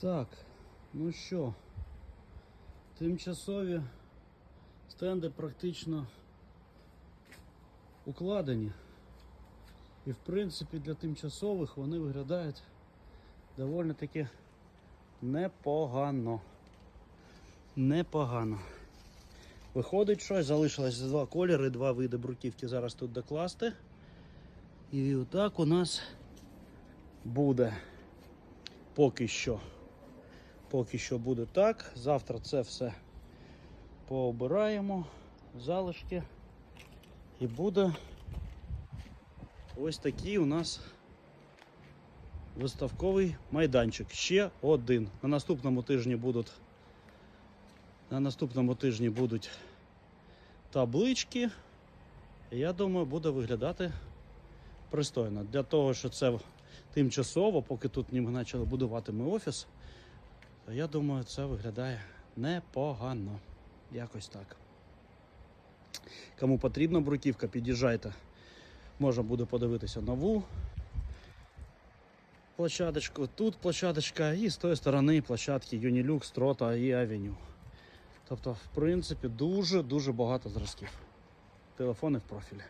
Так, ну що, тимчасові стенди практично укладені. І в принципі для тимчасових вони виглядають доволі таки непогано. Непогано. Виходить щось, залишилось два кольори, два види бруківки зараз тут докласти. І отак у нас буде поки що. Поки що буде так. Завтра це все пообираємо, залишки. І буде ось такий у нас виставковий майданчик. Ще один. На наступному тижні будуть. На наступному тижні будуть таблички. Я думаю, буде виглядати пристойно. Для того, що це тимчасово, поки тут не почали будувати ми офіс, то я думаю, це виглядає непогано. Якось так. Кому потрібна бруківка, під'їжджайте. Можна буде подивитися нову площадочку. Тут площадочка і з тої сторони площадки Юнілюкс, Строта і Авеню. Тобто, в принципі, дуже-дуже багато зразків. Телефони в профілі.